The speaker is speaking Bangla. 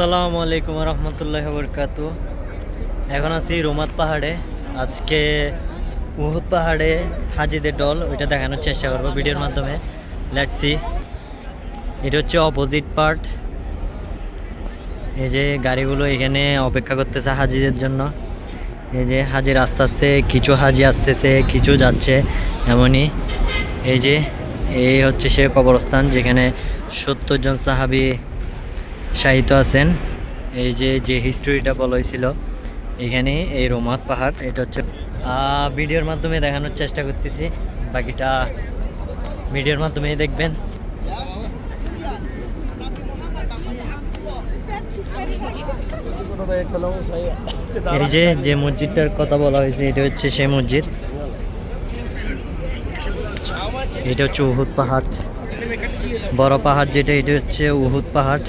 আসসালামু আলাইকুম রহমতুল্লাহ বরকাত এখন আছি রোমাত পাহাড়ে। আজকে উহুদ পাহাড়ে হাজিদের দল, ওইটা দেখানোর চেষ্টা করব ভিডিওর মাধ্যমে। লেটসি এটা হচ্ছে অপোজিট পার্ট এই যে গাড়িগুলো এখানে অপেক্ষা করতেছে হাজিদের জন্য। এই যে হাজির আস্তে আস্তে, কিছু হাজি আসতেছে, কিছু যাচ্ছে এমনই। এই যে, এই হচ্ছে সে কবরস্থান যেখানে সত্তর জন সাহাবি সাহিত্য আছেন। এই যে যে হিস্টোরিটা বলা হয়েছিল, এখানে এই রোমাত পাহাড়, এটা হচ্ছে ভিডিওর মাধ্যমে দেখানোর চেষ্টা করতেছি। বাকিটা ভিডিওর মাধ্যমেই দেখবেন। এই যে যে মসজিদটার কথা বলা হয়েছে, এটা হচ্ছে সেই মসজিদ। এটা হচ্ছে উহুদ পাহাড়। বড় পাহাড় যেটা, এটা হচ্ছে উহুদ পাহাড়।